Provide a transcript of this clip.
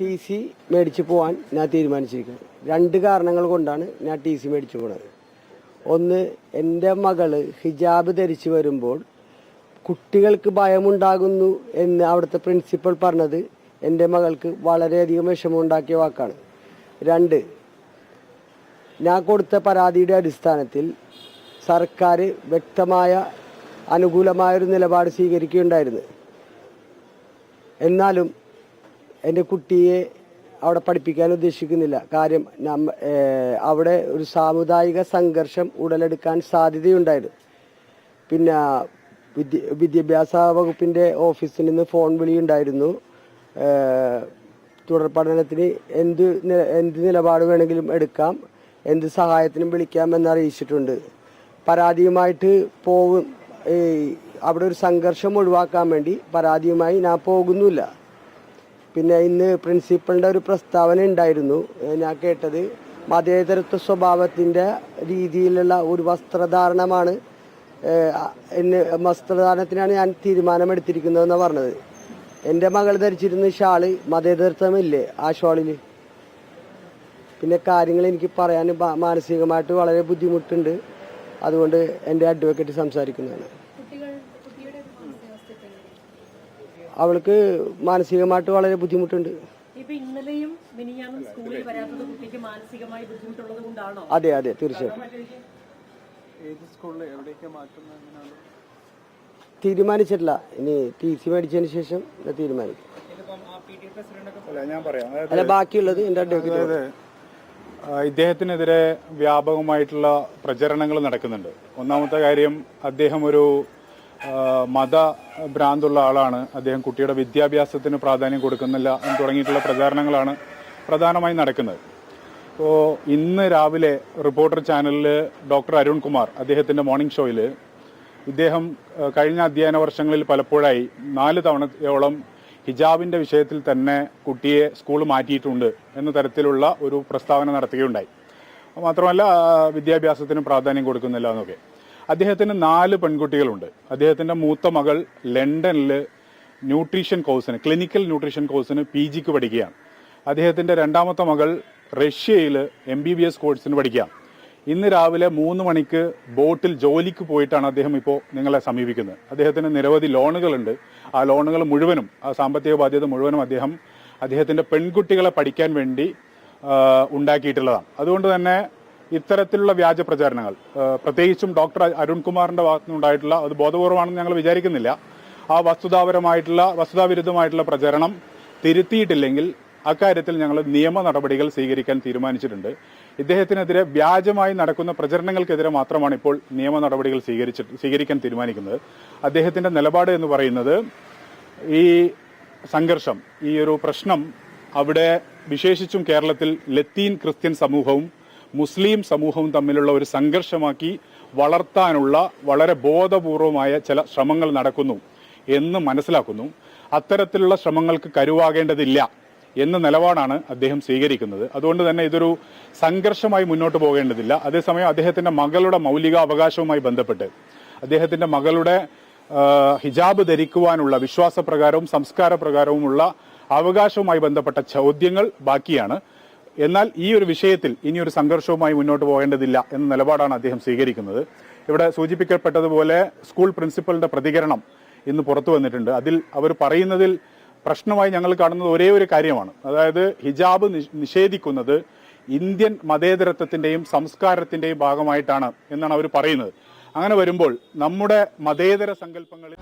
T C മേടിച്ച് പോകാൻ ഞാൻ തീരുമാനിച്ചിരിക്കുന്നത് രണ്ട് കാരണങ്ങൾ കൊണ്ടാണ് ഞാൻ ടി സി മേടിച്ചു പോണത്. ഒന്ന് എന്റെ മകൾ ഹിജാബ് ധരിച്ചു വരുമ്പോൾ കുട്ടികൾക്ക് ഭയമുണ്ടാകുന്നു എന്ന് അവിടുത്തെ പ്രിൻസിപ്പൽ പറഞ്ഞത് എന്റെ മകൾക്ക് വളരെയധികം വിഷമമുണ്ടാക്കിയ വാക്കാണ്. രണ്ട് ഞാൻ കൊടുത്ത പരാതിയുടെ അടിസ്ഥാനത്തിൽ സർക്കാർ വ്യക്തമായ അനുകൂലമായൊരു നിലപാട് സ്വീകരിക്കുകയുണ്ടായിരുന്നു. എന്നാലും എന്റെ കുട്ടിയെ അവിടെ പഠിപ്പിക്കാൻ ഉദ്ദേശിക്കുന്നില്ല. കാര്യം അവിടെ ഒരു സാമുദായിക സംഘർഷം ഉടലെടുക്കാൻ സാധ്യതയുണ്ടായിരുന്നു. പിന്നെ വിദ്യ വിദ്യാഭ്യാസ വകുപ്പിന്റെ ഓഫീസിൽ നിന്ന് ഫോൺ വിളിയുണ്ടായിരുന്നു. തുടർ പഠനത്തിന് എന്ത് എന്ത് നിലപാട് വേണമെങ്കിലും എടുക്കാം എന്ത് സഹായത്തിനും വിളിക്കാം എന്നറിയിച്ചിട്ടുണ്ട് പരാതിയുമായിട്ട് പോകും അവിടെ ഒരു സംഘർഷം ഒഴിവാക്കാൻ വേണ്ടി പരാതിയുമായി ഞാൻ പോകുന്നില്ല പിന്നെ ഇന്ന് പ്രിൻസിപ്പളിന്റെ ഒരു പ്രസ്താവന ഉണ്ടായിരുന്നു. ഞാൻ കേട്ടത് മതേതരത്വ സ്വഭാവത്തിന്റെ രീതിയിലുള്ള ഒരു വസ്ത്രധാരണമാണ് എന്നെ വസ്ത്രധാരണത്തിനാണ് ഞാൻ തീരുമാനമെടുത്തിരിക്കുന്നതെന്ന് പറഞ്ഞത്. എന്റെ മകൾ ധരിച്ചിരുന്ന ഷാൾ മതേതരത്വമില്ലേ ആ ഷാളിൽ പിന്നെ കാര്യങ്ങൾ എനിക്ക് പറയാൻ മാനസികമായിട്ട് വളരെ ബുദ്ധിമുട്ടുണ്ട്. അതുകൊണ്ട് എന്റെ അഡ്വക്കേറ്റ് സംസാരിക്കുന്നതാണ്. അവൾക്ക് മാനസികമായിട്ട് വളരെ ബുദ്ധിമുട്ടുണ്ട്. അതെ അതെ തീർച്ചയായിട്ടും എങ്ങനെയാണ് തീരുമാനിച്ചിട്ടില്ല. ഇനി ടി സി മേടിച്ചതിന് ശേഷം തീരുമാനിക്കും. അല്ല ഞാൻ പറയാം. അതായത് അല്ല ബാക്കിയുള്ളത് എന്റെ അഡ്വക്കേറ്റ് ഇദ്ദേഹത്തിനെതിരെ വ്യാപകമായിട്ടുള്ള പ്രചരണങ്ങൾ നടക്കുന്നുണ്ട്. ഒന്നാമത്തെ കാര്യം അദ്ദേഹം ഒരു മത ഭ്രാന്തുള്ള ആളാണ്. അദ്ദേഹം കുട്ടിയുടെ വിദ്യാഭ്യാസത്തിന് പ്രാധാന്യം കൊടുക്കുന്നില്ല എന്ന് തുടങ്ങിയിട്ടുള്ള പ്രചാരണങ്ങളാണ് പ്രധാനമായും നടക്കുന്നത്. അപ്പോൾ ഇന്ന് രാവിലെ റിപ്പോർട്ടർ ചാനലിൽ ഡോക്ടർ അരുൺ കുമാർ അദ്ദേഹത്തിന്റെ മോർണിംഗ് ഷോയിൽ ഇദ്ദേഹം കഴിഞ്ഞ അധ്യയന വർഷങ്ങളിൽ പലപ്പോഴായി നാല് തവണയോളം ഹിജാബിന്റെ വിഷയത്തിൽ തന്നെ കുട്ടിയെ സ്കൂൾ മാറ്റിയിട്ടുണ്ട് എന്ന തരത്തിലുള്ള ഒരു പ്രസ്താവന നടത്തുകയുണ്ടായി. മാത്രമല്ല വിദ്യാഭ്യാസത്തിന് പ്രാധാന്യം കൊടുക്കുന്നില്ല എന്നൊക്കെ. അദ്ദേഹത്തിന് നാല് പെൺകുട്ടികളുണ്ട്. അദ്ദേഹത്തിന്റെ മൂത്ത മകൾ ലണ്ടനിൽ ന്യൂട്രീഷൻ കോഴ്സിന് ക്ലിനിക്കൽ ന്യൂട്രീഷൻ കോഴ്സിന് പി ജിക്ക് പഠിക്കുകയാണ്. അദ്ദേഹത്തിന്റെ രണ്ടാമത്തെ മകൾ റഷ്യയിൽ എം ബി ബി എസ് കോഴ്സിന് പഠിക്കാം ഇന്ന് രാവിലെ മൂന്ന് മണിക്ക് ബോട്ടിൽ ജോലിക്ക് പോയിട്ടാണ് അദ്ദേഹം ഇപ്പോൾ നിങ്ങളെ സമീപിക്കുന്നത്. അദ്ദേഹത്തിന് നിരവധി ലോണുകളുണ്ട്. ആ ലോണുകൾ മുഴുവനും ആ സാമ്പത്തിക ബാധ്യത മുഴുവനും അദ്ദേഹം അദ്ദേഹത്തിന്റെ പെൺകുട്ടികളെ പഠിക്കാൻ വേണ്ടി ഉണ്ടാക്കിയിട്ടുള്ളതാണ്. അതുകൊണ്ട് തന്നെ ഇത്തരത്തിലുള്ള വ്യാജ പ്രചാരണങ്ങൾ. പ്രത്യേകിച്ചും ഡോക്ടർ അരുൺകുമാറിന്റെ ഭാഗത്തുനിന്നുണ്ടായിട്ടുള്ള അത് ബോധപൂർവമാണെന്ന് ഞങ്ങൾ വിചാരിക്കുന്നില്ല. ആ വസ്തുതാപരമായിട്ടുള്ള വസ്തുതാവിരുദ്ധമായിട്ടുള്ള പ്രചരണം തിരുത്തിയിട്ടില്ലെങ്കിൽ അക്കാര്യത്തിൽ ഞങ്ങൾ നിയമ നടപടികൾ സ്വീകരിക്കാൻ തീരുമാനിച്ചിട്ടുണ്ട്. ഇദ്ദേഹത്തിനെതിരെ വ്യാജമായി നടക്കുന്ന പ്രചരണങ്ങൾക്കെതിരെ മാത്രമാണ് ഇപ്പോൾ നിയമ നടപടികൾ സ്വീകരിക്കാൻ തീരുമാനിക്കുന്നത്. അദ്ദേഹത്തിന്റെ നിലപാട് എന്ന് പറയുന്നത് ഈ സംഘർഷം ഈ ഒരു പ്രശ്നം അവിടെ വിശേഷിച്ചും കേരളത്തിൽ ലത്തീൻ ക്രിസ്ത്യൻ സമൂഹവും മുസ്ലിം സമൂഹവും തമ്മിലുള്ള ഒരു സംഘർഷമാക്കി വളർത്താനുള്ള വളരെ ബോധപൂർവമായ ചില ശ്രമങ്ങൾ നടക്കുന്നു എന്ന് മനസ്സിലാക്കുന്നു. അത്തരത്തിലുള്ള ശ്രമങ്ങൾക്ക് കരുവാകേണ്ടതില്ല എന്ന നിലപാടാണ് അദ്ദേഹം സ്വീകരിക്കുന്നത്. അതുകൊണ്ട് തന്നെ ഇതൊരു സംഘർഷമായി മുന്നോട്ട് പോകേണ്ടതില്ല. അതേസമയം അദ്ദേഹത്തിന്റെ മകളുടെ മൗലിക അവകാശവുമായി ബന്ധപ്പെട്ട് അദ്ദേഹത്തിന്റെ മകളുടെ ഹിജാബ് ധരിക്കുവാനുള്ള വിശ്വാസപ്രകാരവും സംസ്കാരപ്രകാരവുമുള്ള അവകാശവുമായി ബന്ധപ്പെട്ട ചോദ്യങ്ങൾ ബാക്കിയാണ്. എന്നാൽ ഈ ഒരു വിഷയത്തിൽ ഇനി ഒരു സംഘർഷവുമായി മുന്നോട്ട് പോകേണ്ടതില്ല എന്ന നിലപാടാണ് അദ്ദേഹം സ്വീകരിക്കുന്നത്. ഇവിടെ സൂചിപ്പിക്കപ്പെട്ടതുപോലെ സ്കൂൾ പ്രിൻസിപ്പലിന്റെ പ്രതികരണം ഇന്ന് പുറത്തു വന്നിട്ടുണ്ട്. അതിൽ അവർ പറയുന്നതിൽ പ്രശ്നമായി ഞങ്ങൾ കാണുന്നത് ഒരേ ഒരു കാര്യമാണ്. അതായത് ഹിജാബ് നിഷേധിക്കുന്നത് ഇന്ത്യൻ മതേതരത്വത്തിന്റെയും സംസ്കാരത്തിന്റെയും ഭാഗമായിട്ടാണ് എന്നാണ് അവർ പറയുന്നത്. അങ്ങനെ വരുമ്പോൾ നമ്മുടെ മതേതര സങ്കല്പങ്ങളിൽ